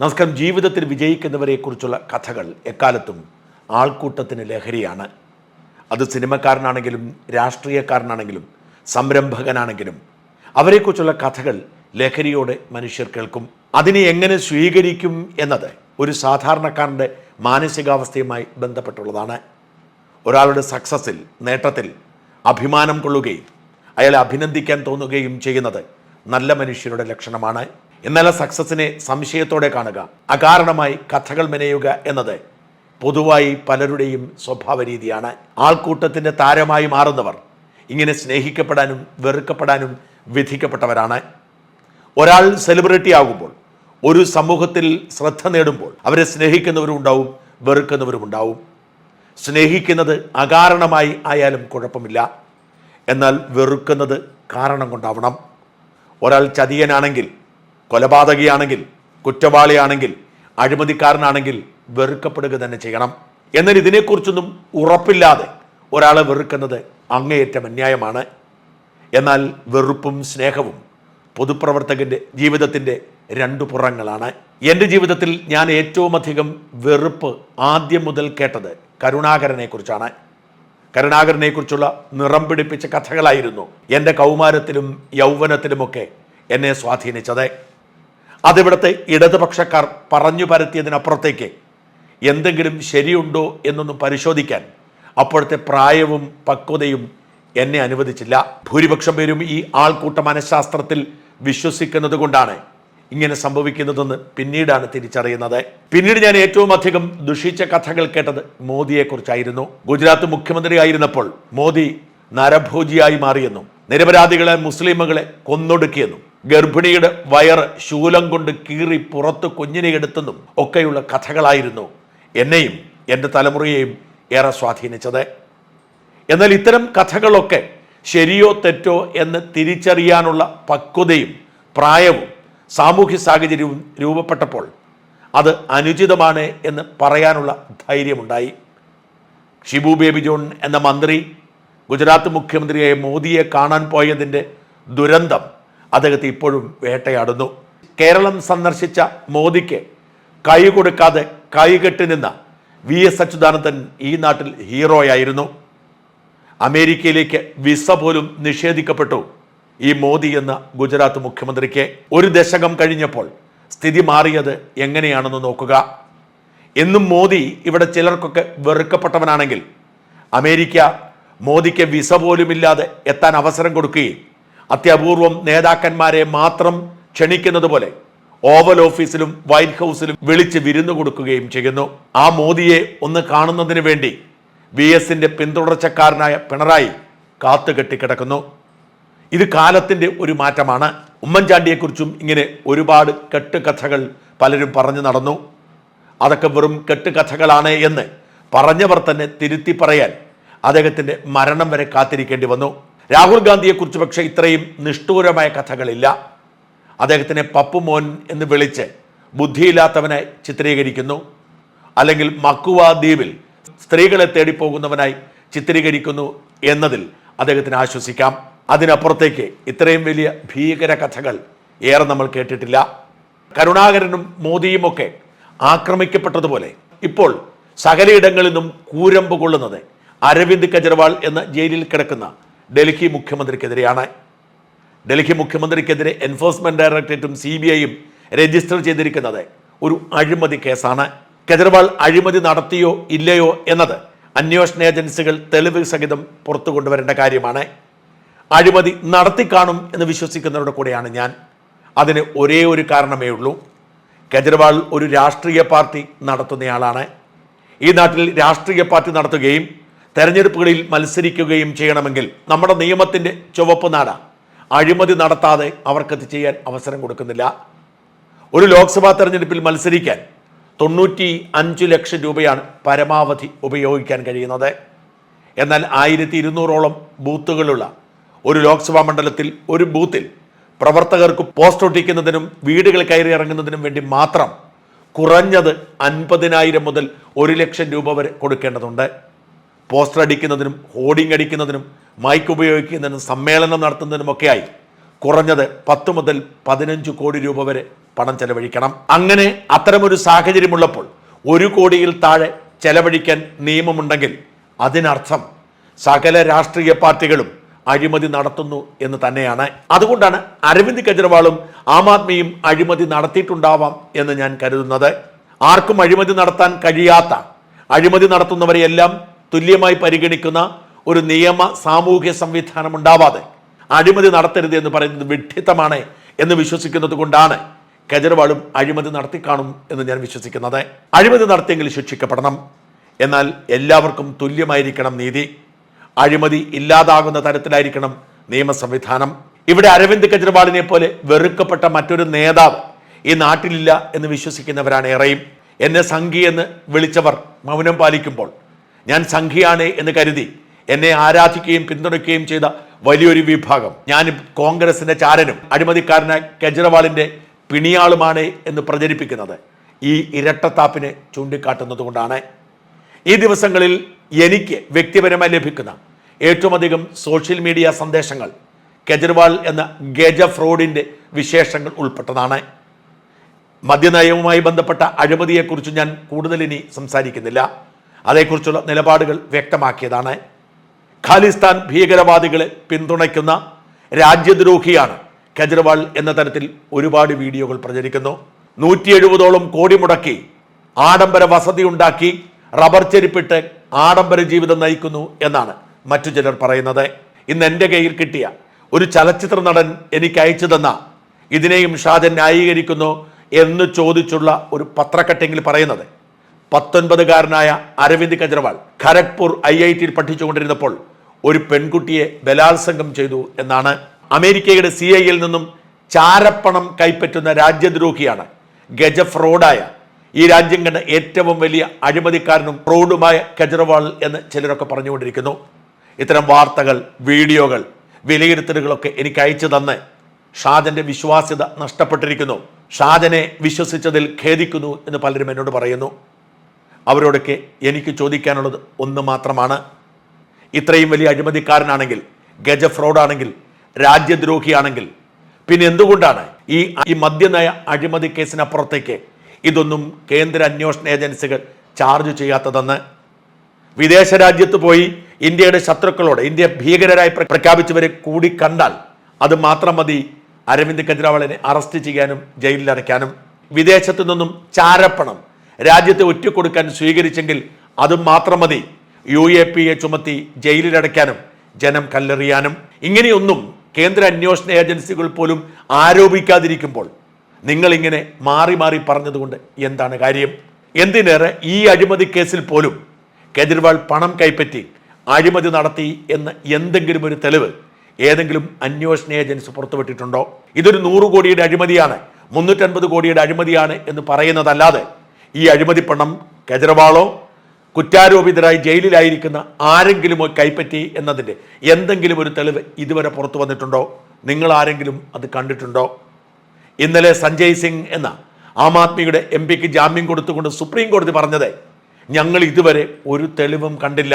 നമസ്കാരം. ജീവിതത്തിൽ വിജയിക്കുന്നവരെക്കുറിച്ചുള്ള കഥകൾ എക്കാലത്തും ആൾക്കൂട്ടത്തിന് ലഹരിയാണ്. അത് സിനിമക്കാരനാണെങ്കിലും രാഷ്ട്രീയക്കാരനാണെങ്കിലും സംരംഭകനാണെങ്കിലും അവരെക്കുറിച്ചുള്ള കഥകൾ ലഹരിയോടെ മനുഷ്യർ കേൾക്കും. അതിനെ എങ്ങനെ സ്വീകരിക്കും എന്നത് ഒരു സാധാരണക്കാരന്റെ മാനസികാവസ്ഥയുമായി ബന്ധപ്പെട്ടുള്ളതാണ്. ഒരാളുടെ സക്സസ്സിൽ നേട്ടത്തിൽ അഭിമാനം കൊള്ളുകയും അയാളെ അഭിനന്ദിക്കാൻ തോന്നുകയും ചെയ്യുന്നത് നല്ല മനുഷ്യരുടെ ലക്ഷണമാണ്. ആ സക്സസിനെ സംശയത്തോടെ കാണുക. അകാരണമായി കഥകൾ മെനയുക എന്നത് പൊതുവായി പലരുടെയും സ്വഭാവ രീതിയാണ്. ആൾക്കൂട്ടത്തിന്റെ താരമായി മാറുന്നവർ ഇങ്ങനെ സ്നേഹിക്കപ്പെടാനും വെറുക്കപ്പെടാനും വിധിക്കപ്പെട്ടവരാണ്. ഒരാൾ സെലിബ്രിറ്റി ആകുമ്പോൾ ഒരു സമൂഹത്തിൽ ശ്രദ്ധ നേടുമ്പോൾ അവരെ സ്നേഹിക്കുന്നവരും ഉണ്ടാവും വെറുക്കുന്നവരും ഉണ്ടാവും. സ്നേഹിക്കുന്നത് അകാരണമായി ആയാലും കുഴപ്പമില്ല. എന്നാൽ വെറുക്കുന്നത് കാരണം കൊണ്ടാവണം. ഒരാൾ ചതിയനാണെങ്കിൽ കൊലപാതകിയാണെങ്കിൽ കുറ്റവാളിയാണെങ്കിൽ അഴിമതിക്കാരനാണെങ്കിൽ വെറുക്കപ്പെടുക തന്നെ ചെയ്യണം. എന്നാൽ ഇതിനെക്കുറിച്ചൊന്നും ഉറപ്പില്ലാതെ ഒരാളെ വെറുക്കുന്നത് അങ്ങേയറ്റം അന്യായമാണ്. എന്നാൽ വെറുപ്പും സ്നേഹവും പൊതുപ്രവർത്തകന്റെ ജീവിതത്തിന്റെ രണ്ടു പുറങ്ങളാണ്. എന്റെ ജീവിതത്തിൽ ഞാൻ ഏറ്റവും അധികം വെറുപ്പ് ആദ്യം മുതൽ കേട്ടത് കരുണാകരനെക്കുറിച്ചാണ്. കരുണാകരനെക്കുറിച്ചുള്ള കരുണാകരനെ കുറിച്ചുള്ള നിറം പിടിപ്പിച്ച കഥകളായിരുന്നു എന്റെ കൗമാരത്തിലും യൗവനത്തിലുമൊക്കെ എന്നെ സ്വാധീനിച്ചത്. അതിവിടുത്തെ ഇടതുപക്ഷക്കാർ പറഞ്ഞു പരത്തിയതിനപ്പുറത്തേക്ക് എന്തെങ്കിലും ശരിയുണ്ടോ എന്നൊന്നും പരിശോധിക്കാൻ അപ്പോഴത്തെ പ്രായവും പക്വതയും എന്നെ അനുവദിച്ചില്ല. ഭൂരിപക്ഷം പേരും ഈ ആൾക്കൂട്ട മനഃശാസ്ത്രത്തിൽ വിശ്വസിക്കുന്നത് കൊണ്ടാണ് ഇങ്ങനെ സംഭവിക്കുന്നതെന്ന് പിന്നീടാണ് തിരിച്ചറിയുന്നത്. പിന്നീട് ഞാൻ ഏറ്റവും അധികം ദുഷിച്ച കഥകൾ കേട്ടത് മോദിയെക്കുറിച്ചായിരുന്നു. ഗുജറാത്ത് മുഖ്യമന്ത്രി ആയിരുന്നപ്പോൾ മോദി നരഭോജിയായി മാറിയെന്നും നിരപരാധികളെ മുസ്ലിമുകളെ കൊന്നൊടുക്കിയെന്നും ഗർഭിണിയുടെ വയറ് ശൂലം കൊണ്ട് കീറി പുറത്ത് കുഞ്ഞിനെ എടുത്തെന്നും ഒക്കെയുള്ള കഥകളായിരുന്നു എന്നെയും എന്റെ തലമുറയെയും ഏറെ സ്വാധീനിച്ചത്. എന്നാൽ ഇത്തരം കഥകളൊക്കെ ശരിയോ തെറ്റോ എന്ന് തിരിച്ചറിയാനുള്ള പക്വതയും പ്രായവും സാമൂഹ്യ സാഹചര്യവും രൂപപ്പെട്ടപ്പോൾ അത് അനുചിതമാണ് എന്ന് പറയാനുള്ള ധൈര്യമുണ്ടായി. ഷിബു ബേബി ജോൺ എന്ന മന്ത്രി ഗുജറാത്ത് മുഖ്യമന്ത്രിയായ മോദിയെ കാണാൻ പോയതിന്റെ ദുരന്തം അദ്ദേഹത്തെ ഇപ്പോഴും വേട്ടയാടുന്നു. കേരളം സന്ദർശിച്ച മോദിക്ക് കൈ കൊടുക്കാതെ കൈകെട്ടി നിന്ന വി എസ് അച്യുതാനന്ദൻ ഈ നാട്ടിൽ ഹീറോയായിരുന്നു. അമേരിക്കയിലേക്ക് വിസ പോലും നിഷേധിക്കപ്പെട്ടു ഈ മോദി എന്ന ഗുജറാത്ത് മുഖ്യമന്ത്രിക്ക്. ഒരു ദശകം കഴിഞ്ഞപ്പോൾ സ്ഥിതി മാറിയത് എങ്ങനെയാണെന്ന് നോക്കുക. എന്നും മോദി ഇവിടെ ചിലർക്കൊക്കെ വെറുക്കപ്പെട്ടവനാണെങ്കിൽ അമേരിക്ക മോദിക്ക് വിസ പോലുമില്ലാതെ എത്താൻ അവസരം കൊടുക്കുകയും അത്യപൂർവം നേതാക്കന്മാരെ മാത്രം ക്ഷണിക്കുന്നത് പോലെ ഓവൽ ഓഫീസിലും വൈറ്റ് ഹൗസിലും വിളിച്ച് വിരുന്നു കൊടുക്കുകയും ചെയ്യുന്നു. ആ മോദിയെ ഒന്ന് കാണുന്നതിന് വേണ്ടി വി എസിന്റെ പിന്തുടർച്ചക്കാരനായ പിണറായി കാത്തുകെട്ടിക്കിടക്കുന്നു. ഇത് കാലത്തിന്റെ ഒരു മാറ്റമാണ്. ഉമ്മൻചാണ്ടിയെക്കുറിച്ചും ഇങ്ങനെ ഒരുപാട് കെട്ടുകഥകൾ പലരും പറഞ്ഞു നടന്നു. അതൊക്കെ വെറും കെട്ടുകഥകളാണ് എന്ന് പറഞ്ഞവർ തന്നെ തിരുത്തി പറയാൻ അദ്ദേഹത്തിന്റെ മരണം വരെ കാത്തിരിക്കേണ്ടി വന്നു. രാഹുൽ ഗാന്ധിയെക്കുറിച്ച് പക്ഷേ ഇത്രയും നിഷ്ഠൂരമായ കഥകളില്ല. അദ്ദേഹത്തിനെ പപ്പുമോൻ എന്ന് വിളിച്ച് ബുദ്ധിയില്ലാത്തവനെ ചിത്രീകരിക്കുന്നു. അല്ലെങ്കിൽ മക്കുവ ദ്വീപിൽ സ്ത്രീകളെ തേടിപ്പോകുന്നവനായി ചിത്രീകരിക്കുന്നു എന്നതിൽ അദ്ദേഹത്തിന് ആശ്വസിക്കാം. അതിനപ്പുറത്തേക്ക് ഇത്രയും വലിയ ഭീകര കഥകൾ ഏറെ നമ്മൾ കേട്ടിട്ടില്ല. കരുണാകരനും മോദിയുമൊക്കെ ആക്രമിക്കപ്പെട്ടതുപോലെ ഇപ്പോൾ സകലയിടങ്ങളിൽ നിന്നും കൂരമ്പ് കൊള്ളുന്നത് അരവിന്ദ് കെജ്രിവാൾ എന്ന ജയിലിൽ കിടക്കുന്ന ഡൽഹി മുഖ്യമന്ത്രിക്കെതിരെയാണ്. ഡൽഹി മുഖ്യമന്ത്രിക്കെതിരെ എൻഫോഴ്സ്മെന്റ് ഡയറക്ടറേറ്റും സി ബി ഐയും രജിസ്റ്റർ ചെയ്തിരിക്കുന്നത് ഒരു അഴിമതി കേസാണ്. കെജ്രിവാൾ അഴിമതി നടത്തിയോ ഇല്ലയോ എന്നത് അന്വേഷണ ഏജൻസികൾ തെളിവ് സഹിതം പുറത്തു കൊണ്ടുവരേണ്ട കാര്യമാണ്. അഴിമതി നടത്തിക്കാണും എന്ന് വിശ്വസിക്കുന്നവരുടെ കൂടെയാണ് ഞാൻ. അതിന് ഒരേ ഒരു കാരണമേ ഉള്ളൂ. കെജ്രിവാൾ ഒരു രാഷ്ട്രീയ പാർട്ടി നടത്തുന്നയാളാണ്. ഈ നാട്ടിൽ രാഷ്ട്രീയ പാർട്ടി നടത്തുകയും തെരഞ്ഞെടുപ്പുകളിൽ മത്സരിക്കുകയും ചെയ്യണമെങ്കിൽ നമ്മുടെ നിയമത്തിന്റെ ചുവപ്പ് നാട. അഴിമതി നടത്താതെ അവർക്കത് ചെയ്യാൻ അവസരം കൊടുക്കുന്നില്ല. ഒരു ലോക്സഭാ തെരഞ്ഞെടുപ്പിൽ മത്സരിക്കാൻ തൊണ്ണൂറ്റി അഞ്ച് ലക്ഷം രൂപയാണ് പരമാവധി ഉപയോഗിക്കാൻ കഴിയുന്നത്. എന്നാൽ ആയിരത്തി ഇരുന്നൂറോളം ബൂത്തുകളുള്ള ഒരു ലോക്സഭാ മണ്ഡലത്തിൽ ഒരു ബൂത്തിൽ പ്രവർത്തകർക്ക് പോസ്റ്റ് ഒട്ടിക്കുന്നതിനും വീടുകൾ കയറി ഇറങ്ങുന്നതിനും വേണ്ടി മാത്രം കുറഞ്ഞത് അൻപതിനായിരം മുതൽ ഒരു ലക്ഷം രൂപ വരെ കൊടുക്കേണ്ടതുണ്ട്. പോസ്റ്റർ അടിക്കുന്നതിനും ഹോർഡിംഗ് അടിക്കുന്നതിനും മൈക്ക് ഉപയോഗിക്കുന്നതിനും സമ്മേളനം നടത്തുന്നതിനുമൊക്കെയായി കുറഞ്ഞത് പത്ത് മുതൽ പതിനഞ്ച് കോടി രൂപ വരെ പണം ചെലവഴിക്കണം. അങ്ങനെ അത്തരമൊരു സാഹചര്യമുള്ളപ്പോൾ ഒരു കോടിയിൽ താഴെ ചെലവഴിക്കാൻ നിയമമുണ്ടെങ്കിൽ അതിനർത്ഥം സകല രാഷ്ട്രീയ പാർട്ടികളും അഴിമതി നടത്തുന്നു എന്ന് തന്നെയാണ്. അതുകൊണ്ടാണ് അരവിന്ദ് കെജ്രിവാളും ആം ആദ്മിയും അഴിമതി നടത്തിയിട്ടുണ്ടാവാം എന്ന് ഞാൻ കരുതുന്നത്. ആർക്കും അഴിമതി നടത്താൻ കഴിയാത്ത അഴിമതി നടത്തുന്നവരെയെല്ലാം തുല്യമായി പരിഗണിക്കുന്ന ഒരു നിയമ സാമൂഹ്യ സംവിധാനം ഉണ്ടാവാതെ അഴിമതി നടത്തരുത് എന്ന് പറയുന്നത് വിഡ്ഢിത്തമാണ് എന്ന് വിശ്വസിക്കുന്നത് കൊണ്ടാണ് കെജ്രിവാളും അഴിമതി നടത്തി കാണും എന്ന് ഞാൻ വിശ്വസിക്കുന്നത്. അഴിമതി നടത്തിയെങ്കിൽ ശിക്ഷിക്കപ്പെടണം. എന്നാൽ എല്ലാവർക്കും തുല്യമായിരിക്കണം നീതി. അഴിമതി ഇല്ലാതാകുന്ന തരത്തിലായിരിക്കണം നിയമ സംവിധാനം. ഇവിടെ അരവിന്ദ് കെജ്രിവാളിനെ പോലെ വെറുക്കപ്പെട്ട മറ്റൊരു നേതാവ് ഈ നാട്ടിലില്ല എന്ന് വിശ്വസിക്കുന്നവരാണ് ഏറെയും. എന്നെ സംഘി എന്ന് വിളിച്ചവർ മൗനം പാലിക്കുമ്പോൾ ഞാൻ സംഘിയാണ് എന്ന് കരുതി എന്നെ ആരാധിക്കുകയും പിന്തുണയ്ക്കുകയും ചെയ്ത വലിയൊരു വിഭാഗം. ഞാൻ കോൺഗ്രസിന്റെ ചാരനും അഴിമതിക്കാരനായ കെജ്രിവാളിന്റെ പിണിയാളുമാണ് എന്ന് പ്രചരിപ്പിക്കുന്നത്. ഈ ഇരട്ടത്താപ്പിനെ ചൂണ്ടിക്കാട്ടുന്നത് കൊണ്ടാണ്. ഈ ദിവസങ്ങളിൽ എനിക്ക് വ്യക്തിപരമായി ലഭിക്കുന്ന ഏറ്റവും അധികം സോഷ്യൽ മീഡിയ സന്ദേശങ്ങൾ കെജ്രിവാൾ എന്ന ഗജ ഫ്രോഡിന്റെ വിശേഷങ്ങൾ ഉൾപ്പെട്ടതാണ്. മദ്യനയവുമായി ബന്ധപ്പെട്ട അഴിമതിയെക്കുറിച്ച് ഞാൻ കൂടുതൽ ഇനി സംസാരിക്കുന്നില്ല. അതേക്കുറിച്ചുള്ള നിലപാടുകൾ വ്യക്തമാക്കിയതാണ്. ഖാലിസ്ഥാൻ ഭീകരവാദികളെ പിന്തുണയ്ക്കുന്ന രാജ്യദ്രോഹിയാണ് കെജ്രിവാൾ എന്ന തരത്തിൽ ഒരുപാട് വീഡിയോകൾ പ്രചരിക്കുന്നു. നൂറ്റി എഴുപതോളം കോടി മുടക്കി ആഡംബര വസതി ഉണ്ടാക്കി റബ്ബർ ചെരുപ്പിട്ട് ആഡംബര ജീവിതം നയിക്കുന്നു എന്നാണ് മറ്റു ചിലർ പറയുന്നത്. ഇന്ന് എന്റെ കയ്യിൽ കിട്ടിയ ഒരു ചലച്ചിത്ര നടൻ എനിക്ക് അയച്ചു തന്ന ഇതിനെയും ഷാജൻ ന്യായീകരിക്കുന്നു എന്ന് ചോദിച്ചുള്ള ഒരു പത്രക്കട്ടിങ്ങിൽ പറയുന്നത്. പത്തൊൻപതുകാരനായ അരവിന്ദ് കെജ്രിവാൾ ഖരഗ്പൂർ ഐ ഐ ടിയിൽ പഠിച്ചുകൊണ്ടിരുന്നപ്പോൾ ഒരു പെൺകുട്ടിയെ ബലാത്സംഗം ചെയ്തു എന്നാണ് അമേരിക്കയുടെ സി ഐയിൽ നിന്നും ചാരപ്പണം കൈപ്പറ്റുന്ന രാജ്യദ്രോഹിയാണ് ഗജ ഫ്രോഡായ ഈ രാജ്യം കണ്ട ഏറ്റവും വലിയ അഴിമതിക്കാരനും ഫ്രോഡുമായ കെജ്രിവാൾ എന്ന് ചിലരൊക്കെ പറഞ്ഞുകൊണ്ടിരിക്കുന്നു. ഇത്തരം വാർത്തകൾ വീഡിയോകൾ വിലയിരുത്തലുകളൊക്കെ എനിക്ക് അയച്ചു തന്ന് ഷാജന്റെ വിശ്വാസ്യത നഷ്ടപ്പെട്ടിരിക്കുന്നു. ഷാജനെ വിശ്വസിച്ചതിൽ ഖേദിക്കുന്നു എന്ന് പലരും എന്നോട് പറയുന്നു. അവരോടൊക്കെ എനിക്ക് ചോദിക്കാനുള്ളത് ഒന്ന് മാത്രമാണ്. ഇത്രയും വലിയ അഴിമതിക്കാരനാണെങ്കിൽ ഗജ ഫ്രോഡാണെങ്കിൽ രാജ്യദ്രോഹിയാണെങ്കിൽ പിന്നെ എന്തുകൊണ്ടാണ് ഈ ഈ മദ്യനയ അഴിമതി കേസിനപ്പുറത്തേക്ക് ഇതൊന്നും കേന്ദ്ര അന്വേഷണ ഏജൻസികൾ ചാർജ് ചെയ്യാത്തതെന്ന്? വിദേശ രാജ്യത്ത് പോയി ഇന്ത്യയുടെ ശത്രുക്കളോട് ഇന്ത്യ ഭീകരരായി പ്ര- പ്രഖ്യാപിച്ചവരെ കൂടി കണ്ടാൽ അത് മാത്രം മതി അരവിന്ദ് കെജ്രിവാളിനെ അറസ്റ്റ് ചെയ്യാനും ജയിലിൽ അടയ്ക്കാനും. വിദേശത്തു നിന്നും ചാരപ്പണം രാജ്യത്തെ ഒറ്റക്കൊടുക്കാൻ സ്വീകരിച്ചെങ്കിൽ അതും മാത്രം മതി. യു എ പി എ ചുമത്തി ജയിലിലടയ്ക്കാനും ജനം കല്ലെറിയാനും. ഇങ്ങനെയൊന്നും കേന്ദ്ര അന്വേഷണ ഏജൻസികൾ പോലും ആരോപിക്കാതിരിക്കുമ്പോൾ നിങ്ങളിങ്ങനെ മാറി മാറി പറഞ്ഞതുകൊണ്ട് എന്താണ് കാര്യം? എന്തിനേറെ ഈ അഴിമതി കേസിൽ പോലും കേജ്രിവാൾ പണം കൈപ്പറ്റി അഴിമതി നടത്തി എന്ന എന്തെങ്കിലും ഒരു തെളിവ് ഏതെങ്കിലും അന്വേഷണ ഏജൻസി പുറത്തുവിട്ടിട്ടുണ്ടോ? ഇതൊരു നൂറ് കോടിയുടെ അഴിമതിയാണ് മുന്നൂറ്റൻപത് കോടിയുടെ അഴിമതിയാണ് എന്ന് പറയുന്നതല്ലാതെ ഈ അഴിമതി പണം കേജ്രിവാളോ കുറ്റാരോപിതരായി ജയിലിലായിരിക്കുന്ന ആരെങ്കിലുമോ കൈപ്പറ്റി എന്നതിന്റെ എന്തെങ്കിലും ഒരു തെളിവ് ഇതുവരെ പുറത്തു വന്നിട്ടുണ്ടോ? നിങ്ങൾ ആരെങ്കിലും അത് കണ്ടിട്ടുണ്ടോ? ഇന്നലെ സഞ്ജയ് സിംഗ് എന്ന ആം ആദ്മിയുടെ എം പിക്ക് ജാമ്യം കൊടുത്തുകൊണ്ട് സുപ്രീം കോടതി പറഞ്ഞത് ഞങ്ങൾ ഇതുവരെ ഒരു തെളിവും കണ്ടില്ല.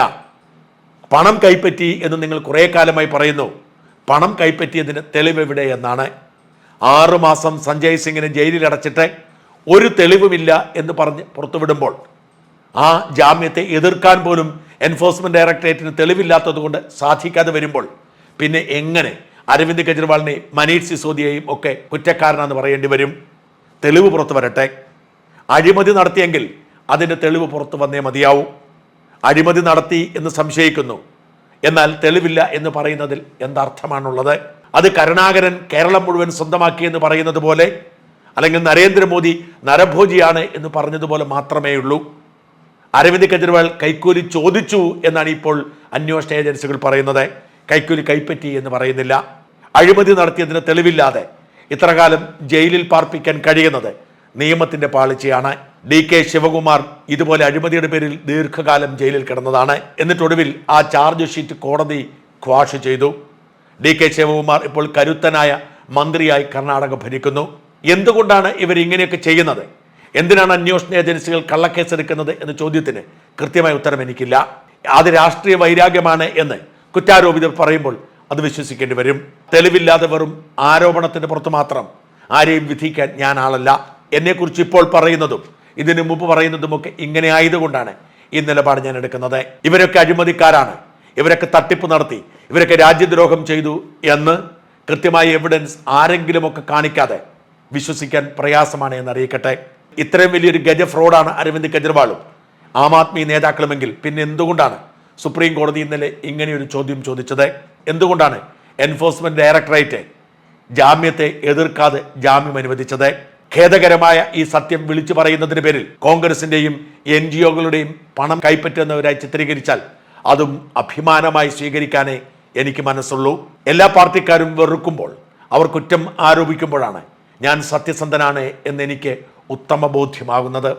പണം കൈപ്പറ്റി എന്ന് നിങ്ങൾ കുറേ കാലമായി പറയുന്നു. പണം കൈപ്പറ്റിയതിന് തെളിവ് എവിടെ എന്നാണ് ആറുമാസം സഞ്ജയ് സിംഗിനെ ജയിലിൽ അടച്ചിട്ട് ഒരു തെളിവുമില്ല എന്ന് പറഞ്ഞ് പുറത്തുവിടുമ്പോൾ ആ ജാമ്യത്തെ എതിർക്കാൻ പോലും എൻഫോഴ്സ്മെന്റ് ഡയറക്ടറേറ്റിന് തെളിവില്ലാത്തതുകൊണ്ട് സാധിക്കാതെ വരുമ്പോൾ പിന്നെ എങ്ങനെ അരവിന്ദ് കെജ്രിവാളിനെയും മനീഷ് സിസോദിയെയും ഒക്കെ കുറ്റക്കാരനാണെന്ന് പറയേണ്ടി വരും? തെളിവ് പുറത്തു വരട്ടെ. അഴിമതി നടത്തിയെങ്കിൽ അതിന്റെ തെളിവ് പുറത്തു വന്നേ മതിയാവൂ. അഴിമതി നടത്തി എന്ന് സംശയിക്കുന്നു. എന്നാൽ തെളിവില്ല എന്ന് പറയുന്നതിൽ എന്തർത്ഥമാണുള്ളത്? അത് കരുണാകരൻ കേരളം മുഴുവൻ സ്വന്തമാക്കിയെന്ന് പറയുന്നത് പോലെ അല്ലെങ്കിൽ നരേന്ദ്രമോദി നരഭോജിയാണ് എന്ന് പറഞ്ഞതുപോലെ മാത്രമേ ഉള്ളൂ. അരവിന്ദ് കെജ്രിവാൾ കൈക്കൂലി ചോദിച്ചു എന്നാണ് ഇപ്പോൾ അന്വേഷണ ഏജൻസികൾ പറയുന്നത്. കൈക്കൂലി കൈപ്പറ്റി എന്ന് പറയുന്നില്ല. അഴിമതി നടത്തിയതിന് തെളിവില്ലാതെ ഇത്രകാലം ജയിലിൽ പാർപ്പിക്കാൻ കഴിയുന്നത് നിയമത്തിന്റെ പാളിച്ചയാണ്. ഡി കെ ശിവകുമാർ ഇതുപോലെ അഴിമതിയുടെ പേരിൽ ദീർഘകാലം ജയിലിൽ കിടന്നതാണ്. എന്നിട്ടൊടുവിൽ ആ ചാർജ് ഷീറ്റ് കോടതി ക്വാഷ് ചെയ്തു. ഡി കെ ശിവകുമാർ ഇപ്പോൾ കരുത്തനായ മന്ത്രിയായി കർണാടക ഭരിക്കുന്നു. എന്തുകൊണ്ടാണ് ഇവർ ഇങ്ങനെയൊക്കെ ചെയ്യുന്നത്? എന്തിനാണ് അന്വേഷണ ഏജൻസികൾ കള്ളക്കേസെടുക്കുന്നത് എന്ന ചോദ്യത്തിന് കൃത്യമായ ഉത്തരം എനിക്കില്ല. അത് രാഷ്ട്രീയ വൈരാഗ്യമാണ് എന്ന് കുറ്റാരോപിതർ പറയുമ്പോൾ അത് വിശ്വസിക്കേണ്ടി വരും. തെളിവില്ലാതെ വെറും ആരോപണത്തിന് പുറത്ത് മാത്രം ആരെയും വിധിക്കാൻ ഞാൻ ആളല്ല. എന്നെക്കുറിച്ച് ഇപ്പോൾ പറയുന്നതും ഇതിനു മുമ്പ് പറയുന്നതുമൊക്കെ ഇങ്ങനെ ആയതുകൊണ്ടാണ് ഈ നിലപാട് ഞാൻ എടുക്കുന്നത്. ഇവരൊക്കെ അഴിമതിക്കാരാണ്. ഇവരൊക്കെ തട്ടിപ്പ് നടത്തി. ഇവരൊക്കെ രാജ്യദ്രോഹം ചെയ്തു എന്ന് കൃത്യമായ എവിഡൻസ് ആരെങ്കിലുമൊക്കെ കാണിക്കാതെ വിശ്വസിക്കാൻ പ്രയാസമാണ് എന്ന് അറിയിക്കട്ടെ ഇത്രയും വലിയൊരു ഗജ ഫ്രോഡാണ് അരവിന്ദ് കെജ്രിവാളും. ആം ആദ്മി നേതാക്കളുമെങ്കിൽ പിന്നെ എന്തുകൊണ്ടാണ് സുപ്രീം കോടതി ഇന്നലെ ഇങ്ങനെയൊരു ചോദ്യം ചോദിച്ചത്? എന്തുകൊണ്ടാണ് എൻഫോഴ്സ്മെന്റ് ഡയറക്ടറേറ്റ് ജാമ്യത്തെ എതിർക്കാതെ ജാമ്യം അനുവദിച്ചത്? ഖേദകരമായ ഈ സത്യം വിളിച്ചു പറയുന്നതിന് പേരിൽ കോൺഗ്രസിന്റെയും എൻ ജി ഒകളുടെയും പണം കൈപ്പറ്റുന്നവരായി ചിത്രീകരിച്ചാൽ അതും അഭിമാനമായി സ്വീകരിക്കാനേ എനിക്ക് മനസ്സുള്ളൂ. എല്ലാ പാർട്ടിക്കാരും വെറുക്കുമ്പോൾ അവർ കുറ്റം ആരോപിക്കുമ്പോഴാണ് ഞാൻ സത്യസന്ധനാണ് എന്നെനിക്ക് ഉത്തമ ബോധ്യമാകുന്നത്